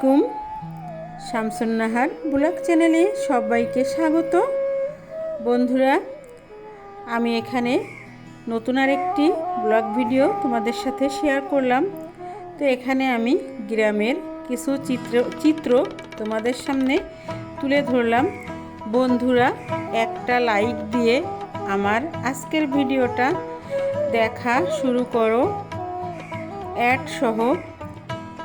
আলাইকুম। শামসুন্নাহার ব্লগ চ্যানেলে সবাইকে স্বাগত। বন্ধুরা, আমি এখানে নতুন আরেকটি ব্লগ ভিডিও তোমাদের সাথে শেয়ার করলাম। তো এখানে আমি গ্রামের কিছু চিত্র চিত্র তোমাদের সামনে তুলে ধরলাম। বন্ধুরা, একটা লাইক দিয়ে আমার আজকের ভিডিওটা দেখা শুরু করো। অ্যাড সহ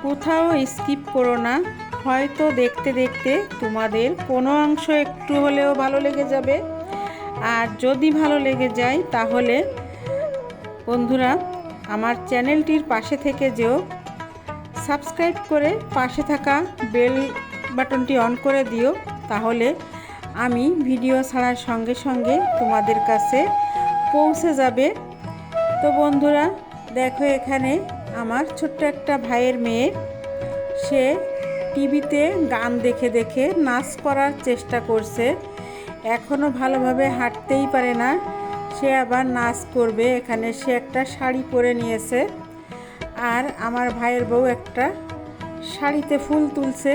কোথাও স্কিপ করো না। হয়তো দেখতে দেখতে তোমাদের কোনো অংশ একটু হলেও ভালো লেগে যাবে। আর যদি ভালো লেগে যায়, তাহলে বন্ধুরা, আমার চ্যানেলটির পাশে থেকে যেও। সাবস্ক্রাইব করে পাশে থাকা বেল বাটনটি অন করে দিও। তাহলে আমি ভিডিও ছাড়ার সঙ্গে সঙ্গে তোমাদের কাছে পৌঁছে যাবে। তো বন্ধুরা, দেখো এখানে আমার ছোট্ট একটা ভাইয়ের মেয়ে, সে টিভিতে গান দেখে দেখে নাচ করার চেষ্টা করছে। এখনও ভালোভাবে হাঁটতেই পারে না। সে আবার নাচ করবে। এখানে সে একটা শাড়ি পরে নিয়েছে। আর আমার ভাইয়ের বউ একটা শাড়িতে ফুল তুলছে।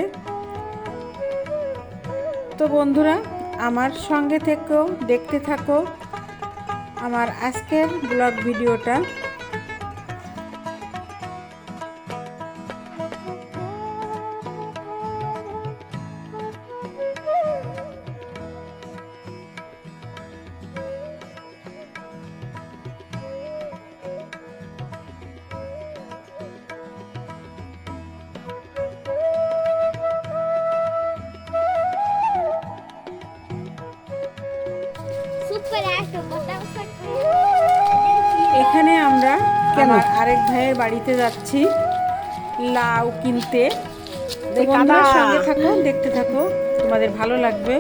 তো বন্ধুরা, আমার সঙ্গে থেকেও দেখতে থাকো। আমার আজকের ব্লগ ভিডিওটা আমরা আরেক ভাইয়ের বাড়িতে যাচ্ছি লাউ কিনতে। বন্ধুরা সঙ্গে থাকো দেখতে থাকো তোমাদের ভালো লাগবে।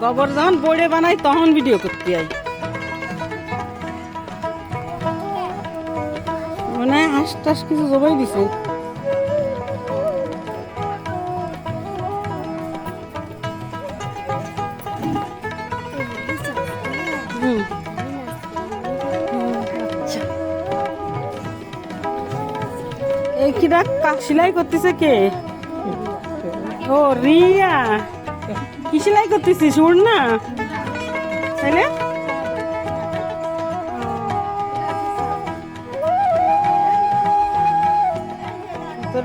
গোবর যখন বড়ে বানাই তখন ভিডিও করতে যাই মানে হাঁস টাস কিছু জবাই দিছে। এই কিরা সেলাই করতেছে কে? ও রিয়া। কি সেলাই করতেছিস? উড় না। তাইলে? তোর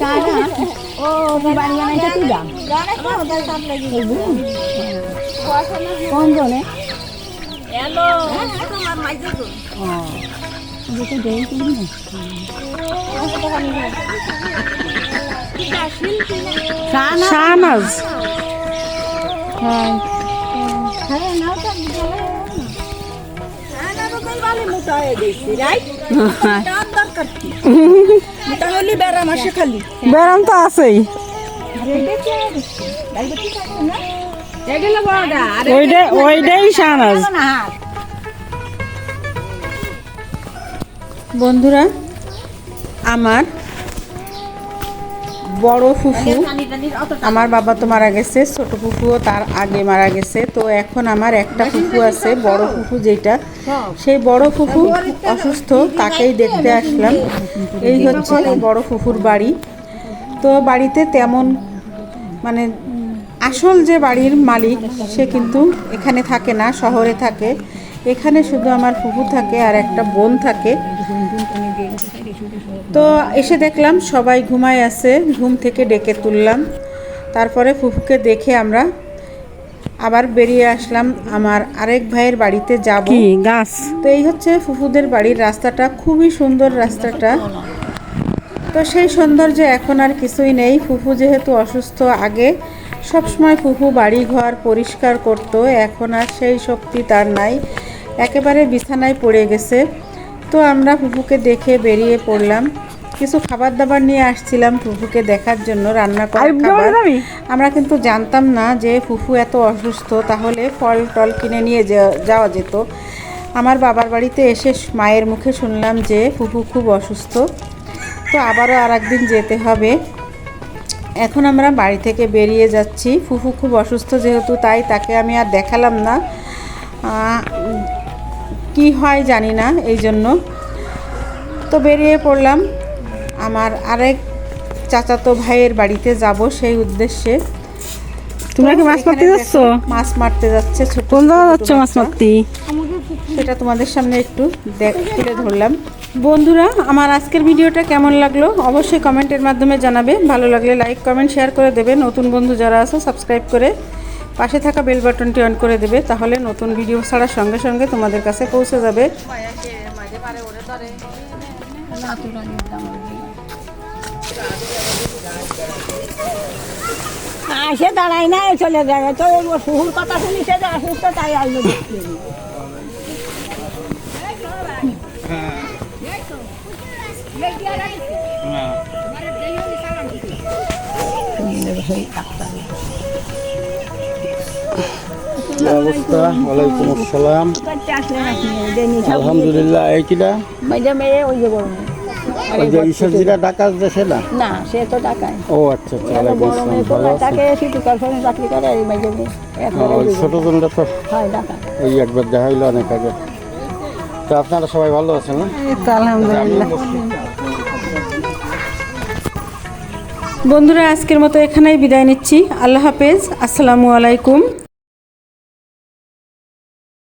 থাকে কিরা ইয়ালা দুই জায়গায় না ফোন মন মোটা হয়ে গেছি রাইট জনে শাহনাজ হ্যাঁ ব্যায়াম তো আছেই। ওইটাই বন্ধুরা আমার বড় ফুফু। আমার বাবা তো মারা গেছে ছোট ফুফুও তার আগে মারা গেছে। তো এখন আমার একটা ফুফু আছে বড় ফুফু যেটা সেই বড় ফুফু অসুস্থ তাকেই দেখতে আসলাম। এই হচ্ছে বড় ফুফুর বাড়ি। তো বাড়িতে তেমন মানে আসল যে বাড়ির মালিক সে কিন্তু এখানে থাকে না শহরে থাকে। এখানে শুধু আমার ফুফু থাকে আর একটা বোন থাকে। তো এসে দেখলাম সবাই ঘুমায় আছে ঘুম থেকে ডেকে তুললাম। তারপরে ফুফুকে দেখে আমরা আবার বেরিয়ে আসলাম আমার আরেক ভাইয়ের বাড়িতে যাব। গাছ? তো এই হচ্ছে ফুফুদের বাড়ির রাস্তাটা খুবই সুন্দর রাস্তাটা। তো সেই সৌন্দর্য এখন আর কিছুই নেই। ফুফু যেহেতু অসুস্থ আগে সবসময় ফুফু বাড়ি ঘর পরিষ্কার করত এখন আর সেই শক্তি তার নাই। একেবারে বিছানায় পড়ে গেছে। তো আমরা ফুফুকে দেখে বেরিয়ে পড়লাম। কিছু খাবার দাবার নিয়ে আসছিলাম ফুফুকে দেখার জন্য রান্না করা খাবার। আমরা কিন্তু জানতাম না যে ফুফু এত অসুস্থ তাহলে ফল টল কিনে নিয়ে যাওয়া যেত। আমার বাবার বাড়িতে এসে মায়ের মুখে শুনলাম যে ফুফু খুব অসুস্থ। তো আবারও আর একদিন যেতে হবে। এখন আমরা বাড়ি থেকে বেরিয়ে যাচ্ছি। ফুফু খুব অসুস্থ যেহেতু তাই তাকে আমি আর দেখালাম না। কি হয় জানি না এই জন্য। তো বেরিয়ে পড়লাম। আমার আরেক চাচাতো ভাইয়ের বাড়িতে যাব সেই উদ্দেশ্যে। তোমরা কি মাছ মারতে যাচ্ছ? মাছ মারতে যাচ্ছে কোন জায়গা যাচ্ছ মাছ মারতে? সেটা তোমাদের সামনে একটু দেখ তুলে ধরলাম। বন্ধুরা আমার আজকের ভিডিওটা কেমন লাগল? অবশ্যই কমেন্টের মাধ্যমে জানাবে। ভালো লাগলে লাইক কমেন্ট শেয়ার করে দেবে। নতুন বন্ধু যারা আছে সাবস্ক্রাইব করে পাশে থাকা বেল বাটনটি অন করে দেবে তাহলে নতুন ভিডিও ছাড়ার সঙ্গে সঙ্গে তোমাদের কাছে পৌঁছে যাবে। আসে দাঁড়াই না চলে যায় তো শুহুর কথা শুনিছে যে অসুস্থ তাই আইলো দেখতে কি অবস্থা? ওয়ালাইকুম আসসালাম। করতে আসলে নাকি দেনি সব আলহামদুলিল্লাহ এই কিনা ওই যে গরমে ওই যে ঈশ্বর যেটা দেশে না? না সে তো ও আচ্ছা আচ্ছা ওয়ালাইকুম আসসালাম ভালো তাকে সিটি কর্পোরেশন চাকরি করে এই মেজে মেয়ে একবারে ওই ছোট জনটা তো? হয় টাকা ওই একবার দেখা হইল অনেক আগে। তো আপনারা সবাই ভালো আছেন না? আলহামদুলিল্লাহ। বন্ধুরা আজকের মতো এখানেই বিদায় নিচ্ছি। আল্লাহ হাফেজ। আসসালামু আলাইকুম।